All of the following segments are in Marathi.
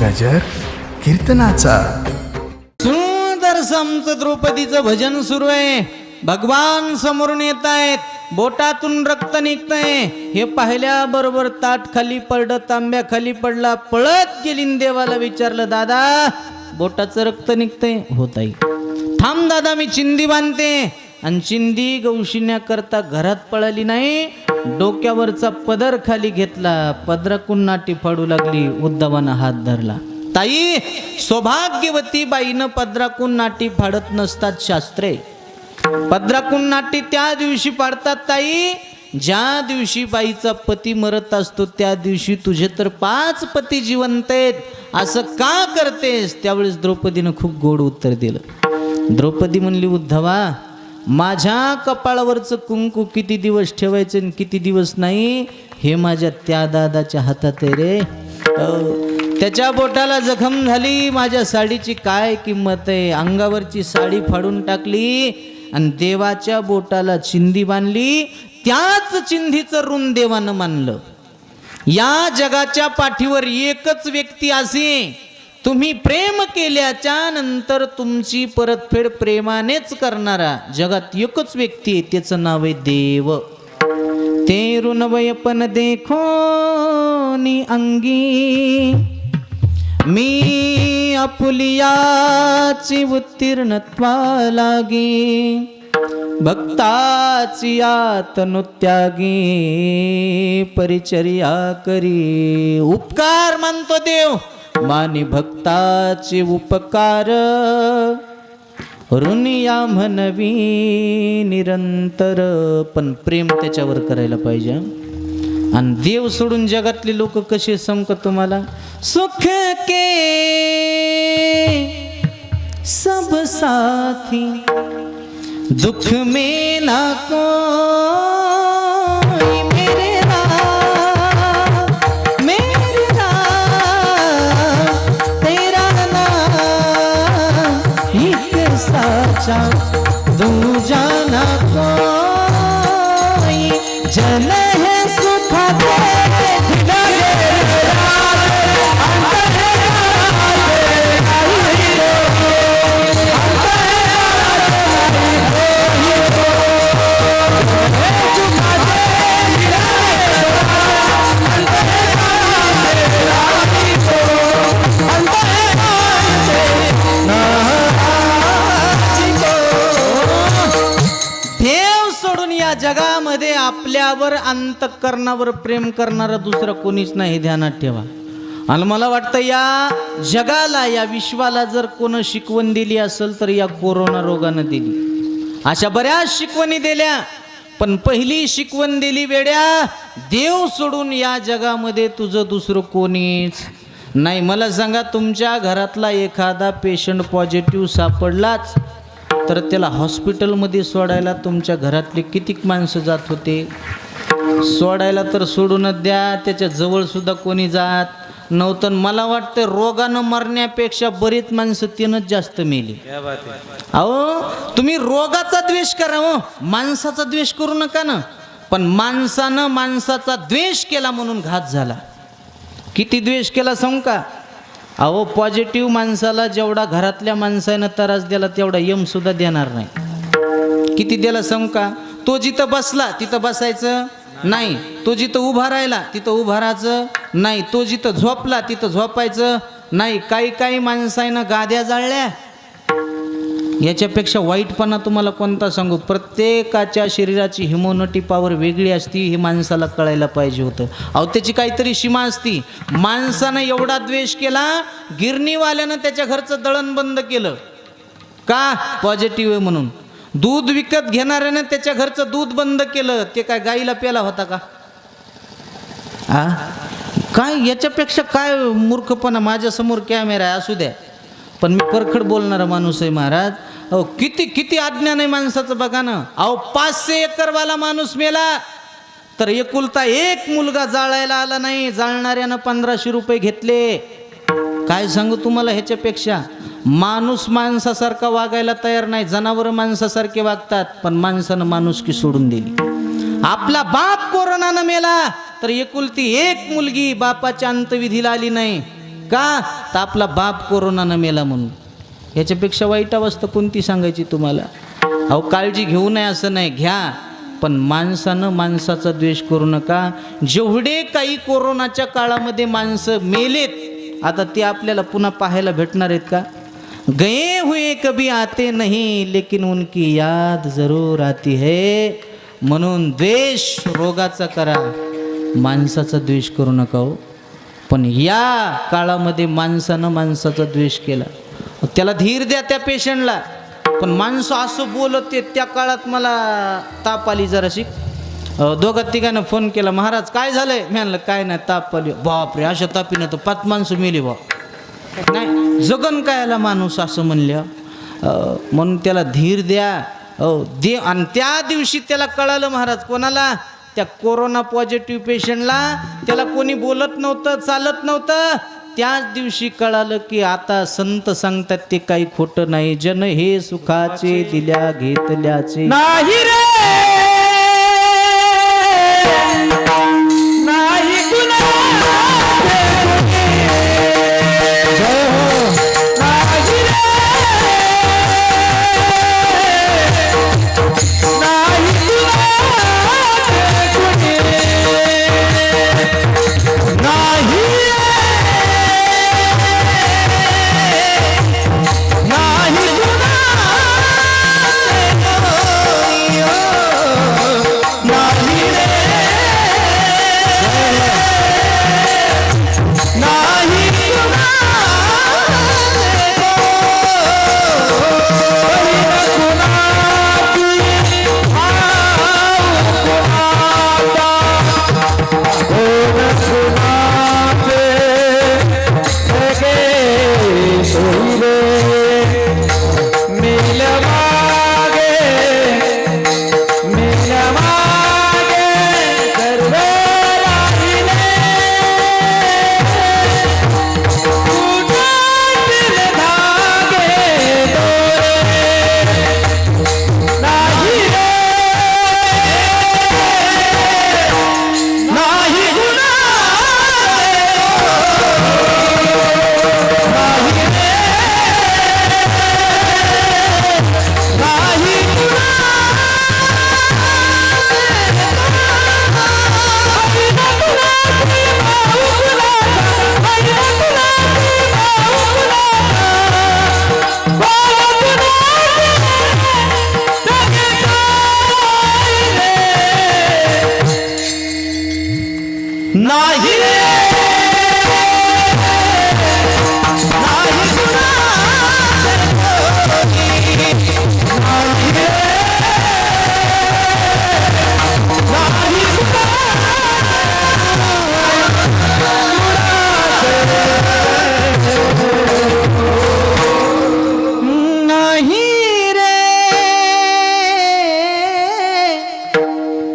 गजर कीर्तनाचा. सुंदर समचं द्रौपदीचं भजन सुरू आहे. भगवान समोरून येत आहेत बोटातून रक्त निघतंय. हे पाहिल्याबरोबर ताट खाली पडलं तांब्या खाली पडला पळत गेली देवाला विचारलं दादा बोटाचं रक्त निघतंय. होत थांब दादा मी चिंदी बांधते. आणि चिंदी गौशिण्याकरता घरात पळाली नाही डोक्यावरचा पदर खाली घेतला पदराकून नाटी फाडू लागली उद्धवानं हात धरला. ताई सौभाग्यवती बाईनं पदराकून नाटी फाडत नसतात शास्त्रे. पदराकून नाटी त्या दिवशी पाडतात ताई. ज्या दिवशी बाईचा पती मरत असतो त्या दिवशी तुझे तर पाच पती जिवंत आहेत. असं का करतेस? त्यावेळेस द्रौपदीनं खूप गोड उत्तर दिलं. द्रौपदी म्हणली उद्धवा माझ्या कपाळावरचं कुंकू किती दिवस ठेवायचं आणि किती दिवस नाही हे माझ्या त्या दादाच्या हातात आहे रे. त्याच्या बोटाला जखम झाली माझ्या साडीची काय किंमत आहे? अंगावरची साडी फाडून टाकली आणि देवाच्या बोटाला चिंधी बांधली त्याच चिंधीचं ऋण देवानं मानलं. या जगाच्या पाठीवर एकच व्यक्ती असे तुम्ही प्रेम केल्याच्यानंतर तुमची परतफेड प्रेमानेच करणारा जगात एकच व्यक्ती आहे त्याचं नाव आहे देव. ते ऋणवयपन देखो नि अंगी. मी आपुलियाची उत्तीर्णत्वा लागी भक्ताची आतनु त्यागी परिचर्या करी. उपकार मानतो देव. मानी भक्ताचे उपकार. ऋणिया म्हणवी निरंतर पण प्रेम त्याच्यावर करायला पाहिजे. आणि देव सोडून जगातले लोक कसे समक तुम्हाला? सुख के सब साथी दुख में ना को आपल्यावर अंतकरणावर प्रेम करणारा दुसरा कोणीच नाही ध्यानात ठेवा. आणि मला वाटतं या जगाला या विश्वाला जर कोण शिकवण दिली असेल तर या कोरोना रोगानं दिली. अशा बऱ्याच शिकवणी दिल्या पण पहिली शिकवण दिली वेड्या देव सोडून या जगामध्ये तुझं दुसरं कोणीच नाही. मला सांगा तुमच्या घरातला एखादा पेशंट पॉझिटिव्ह सापडलाच तर त्याला हॉस्पिटलमध्ये सोडायला तुमच्या घरातले कितीक माणसं जात होते? सोडायला तर सोडूनच द्या त्याच्याजवळ सुद्धा कोणी जात नव्हतं. मला वाटतं रोगानं मरण्यापेक्षा बरीच माणसं तिनंच जास्त मेली. अहो तुम्ही रोगाचा द्वेष करा हो. माणसाचा द्वेष करू नका ना. पण माणसानं माणसाचा द्वेष केला म्हणून घात झाला. किती द्वेष केला सांगू का? अहो पॉझिटिव्ह माणसाला जेवढा घरातल्या माणसानं त्रास दिला तेवढा यमसुद्धा देणार नाही. किती दिला सांगू का? तो जिथं बसला तिथं बसायचं नाही. तो जिथं उभा राहिला तिथं उभा राहायचं नाही. तो जिथं झोपला तिथं झोपायचं नाही. काही काही माणसानं गाद्या जाळल्या याच्यापेक्षा वाईटपणा तुम्हाला कोणता सांगू? प्रत्येकाच्या शरीराची हिमोनोटी पॉवर वेगळी असती हे माणसाला कळायला पाहिजे होतं. अहो त्याची काहीतरी सीमा असती. माणसानं एवढा द्वेष केला गिरणीवाल्यानं त्याच्या घरचं दळण बंद केलं. का? पॉझिटिव्ह आहे म्हणून. दूध विकत घेणाऱ्यानं त्याच्या घरचं दूध बंद केलं. ते काय गाईला प्याला होता का? आ? काय? याच्यापेक्षा काय मूर्खपणा? माझ्यासमोर कॅमेरा आहे असू द्या. पण मी परखड बोलणारा माणूस आहे महाराज. अहो किती किती अज्ञान आहे माणसाचं बघा ना. अहो पाचशे एकरवाला माणूस मेला तर एकुलता एक मुलगा जाळायला आला नाही. जाळणाऱ्यानं पंधराशे रुपये घेतले. काय सांगू तुम्हाला ह्याच्यापेक्षा? माणूस माणसासारखा वागायला तयार नाही. जनावर माणसासारखे वागतात पण माणसानं माणुसकी सोडून दिली. आपला बाप कोरोनानं मेला तर एकुलती एक मुलगी बापाच्या अंतविधीला आली नाही. का? तर आपला बाप कोरोनानं मेला म्हणून. ह्याच्यापेक्षा वाईट अवस्था कोणती सांगायची तुम्हाला? अहो काळजी घेऊ नये असं नाही घ्या. पण माणसानं माणसाचा द्वेष करू नका. जेवढे काही कोरोनाच्या काळामध्ये माणसं मेलेत आता ते आपल्याला पुन्हा पाहायला भेटणार आहेत का? गए हुए कभी आते नहीं लेकिन उनकी याद जरूर आती है. म्हणून द्वेष रोगाचा करा. माणसाचा द्वेष करू नका हो. पण या काळामध्ये माणसानं माणसाचा द्वेष केला. त्याला धीर द्या त्या पेशंटला. पण माणसं असं बोलत ते त्या काळात मला ताप आली जराशी. दोघा तिघांना फोन केला महाराज काय झालंय? म्हणलं काय नाही ताप आली. बापरे अशा तापीनं तर पाच माणसं मेली बा. नाही जगन कायला माणूस असं म्हणल्या? म्हणून त्याला धीर द्या. दे आणि त्या दिवशी त्याला कळालं महाराज कोणाला? त्या कोरोना पॉझिटिव्ह पेशंटला. त्याला कोणी बोलत नव्हतं चालत नव्हतं. त्याच दिवशी कळालं की आता संत सांगतात ते काही खोटं नाही. जन हे सुखाचे दिल्या घेतल्याचे. नाही रे!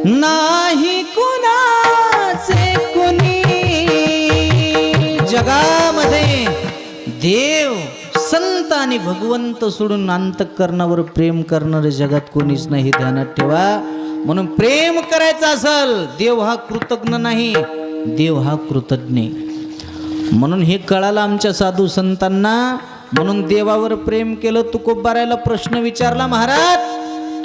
नाही कुणाचे कुणी. जगामध्ये देव संत आणि भगवंत सोडून अंतकरणावर प्रेम करणारे जगात कोणीच नाही ध्यानात ठेवा. म्हणून प्रेम करायचं असल देव हा कृतज्ञ नाही देव हा कृतज्ञ. म्हणून हे कळालं आमच्या साधू संतांना म्हणून देवावर प्रेम केलं तुकोबारायला प्रश्न विचारला महाराज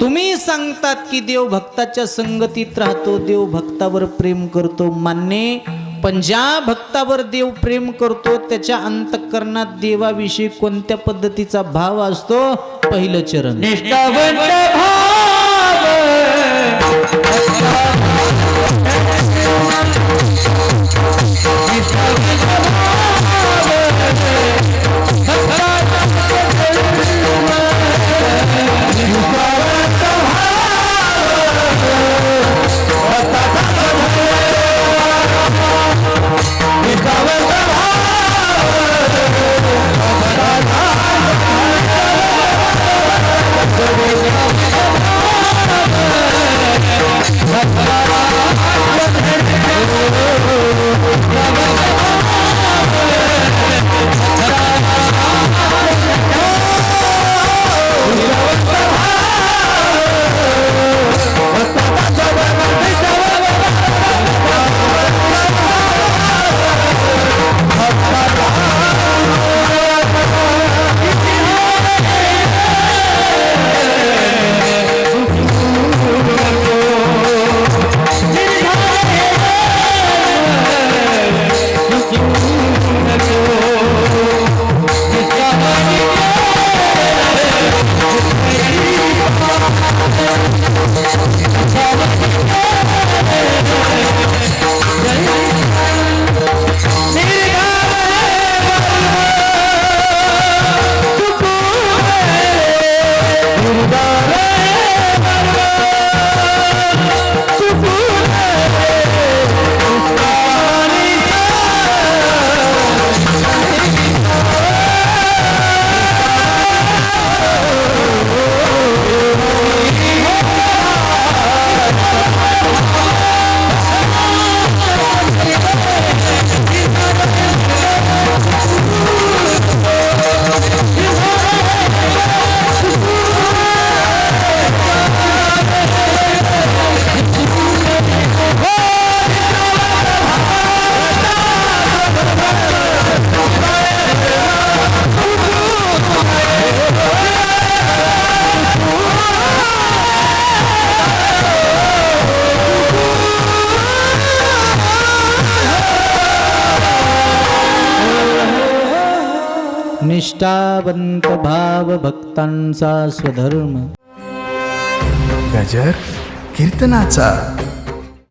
तुम्ही सांगतात की देव भक्ताच्या संगतीत राहतो देव भक्तावर प्रेम करतो मान्य. पण ज्या भक्तावर देव प्रेम करतो त्याच्या अंतकरणात देवाविषयी कोणत्या पद्धतीचा भाव असतो? पहिलं चरण. निष्ठावंत भाव. निष्ठावंत भाव भक्तांचा स्वधर्म। गजर कीर्तनाचा